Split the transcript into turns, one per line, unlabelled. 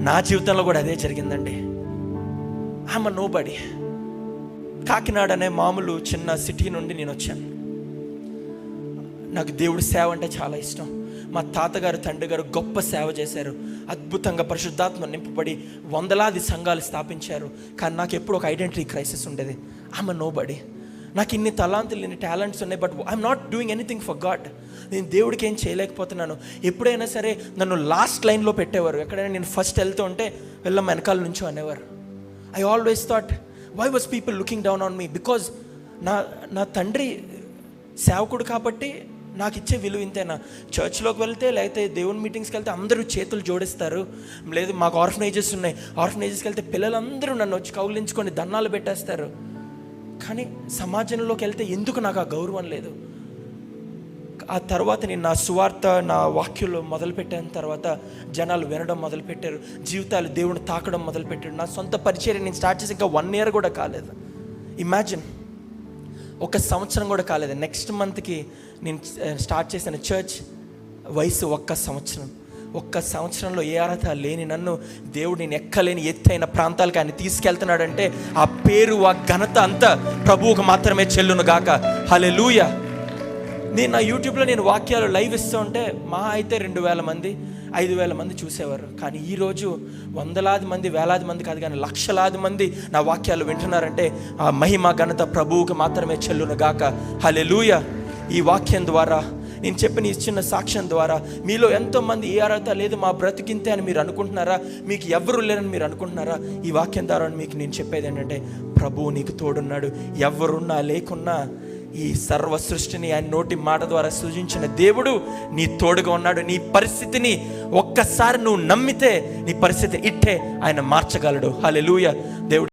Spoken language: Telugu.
నా జీవితంలో కూడా అదే జరిగిందండి. ఆమె నోబడి కాకినాడ అనే మామూలు చిన్న సిటీ నుండి నేను వచ్చాను. నాకు దేవుడి సేవ అంటే చాలా ఇష్టం. మా తాతగారు తండ్రి గారు గొప్ప సేవ చేశారు. అద్భుతంగా పరిశుద్ధాత్మ నింపబడి వందలాది సంఘాలు స్థాపించారు. కానీ నాకు ఎప్పుడు ఒక ఐడెంటిటీ క్రైసిస్ ఉండేది. ఆమె నోబడి నాకు ఇన్ని తలాంతులు ఇన్ని టాలెంట్స్ ఉన్నాయి but I'm not doing anything for God నేను దేవుడికి ఏం చేయలేకపోతున్నాను. ఎప్పుడైనా సరే నన్ను లాస్ట్ లైన్లో పెట్టేవారు. ఎక్కడైనా నేను ఫస్ట్ వెళ్తూ ఉంటే వెళ్ళం వెనకాల నుంచో అనేవారు. I always thought why was people looking down on me because నా నా తండ్రి సేవకుడు కాబట్టి నాకు ఇచ్చే విలువ ఇంతేనా? చర్చ్లోకి వెళ్తే లేకపోతే దేవుని మీటింగ్స్కి వెళ్తే అందరూ చేతులు జోడిస్తారు. లేదు మాకు ఆర్ఫనైజెస్ ఉన్నాయి. ఆర్ఫనైజెస్కి వెళ్తే పిల్లలందరూ నన్ను వచ్చి కౌలించుకొని దండాలు పెట్టేస్తారు. కానీ సమాజంలోకి వెళ్తే ఎందుకు నాకు ఆ గౌరవం లేదు? ఆ తర్వాత నేను నా సువార్త నా వాక్యులు మొదలుపెట్టిన. తర్వాత జనాలు వినడం మొదలుపెట్టారు. జీవితాలు దేవుని తాకడం మొదలుపెట్టారు. నా సొంత పరిచయం నేను స్టార్ట్ చేసి ఇంకా వన్ ఇయర్ కూడా కాలేదు. ఇమాజిన్ ఒక సంవత్సరం కూడా కాలేదు. నెక్స్ట్ మంత్కి నేను స్టార్ట్ చేసిన చర్చ్ వయసు ఒక్క సంవత్సరం. ఒక్క సంవత్సరంలో ఏ అర్హత లేని నన్ను దేవుడు నేను ఎక్కలేని ఎత్తైన ప్రాంతాలకు ఆయన తీసుకెళ్తున్నాడంటే ఆ పేరు ఆ ఘనత అంతా ప్రభువుకు మాత్రమే చెల్లును గాక. హలే లూయ నేను నా యూట్యూబ్లో నేను వాక్యాలు లైవ్ ఇస్తూ ఉంటే మా అయితే రెండు వేల మంది ఐదు వేల మంది చూసేవారు. కానీ ఈరోజు వందలాది మంది వేలాది మంది కాదు కానీ లక్షలాది మంది నా వాక్యాలు వింటున్నారంటే ఆ మహిమ ఘనత ప్రభువుకి మాత్రమే చెల్లును గాక. హలే లూయ ఈ వాక్యం ద్వారా నేను చెప్పిన ఈ చిన్న సాక్ష్యం ద్వారా మీలో ఎంతోమంది ఏ అర్హత లేదు మా బ్రతికింతే అని మీరు అనుకుంటున్నారా? మీకు ఎవరు లేరని మీరు అనుకుంటున్నారా? ఈ వాక్యం ద్వారా మీకు నేను చెప్పేది ఏంటంటే ప్రభువు నీకు తోడున్నాడు. ఎవరున్నా లేకున్నా ఈ సర్వ సృష్టిని ఆయన నోటి మాట ద్వారా సృజించిన దేవుడు నీ తోడుగా ఉన్నాడు. నీ పరిస్థితిని ఒక్కసారి నువ్వు నమ్మితే నీ పరిస్థితి ఇట్టే ఆయన మార్చగలడు. హల్లెలూయా దేవుడు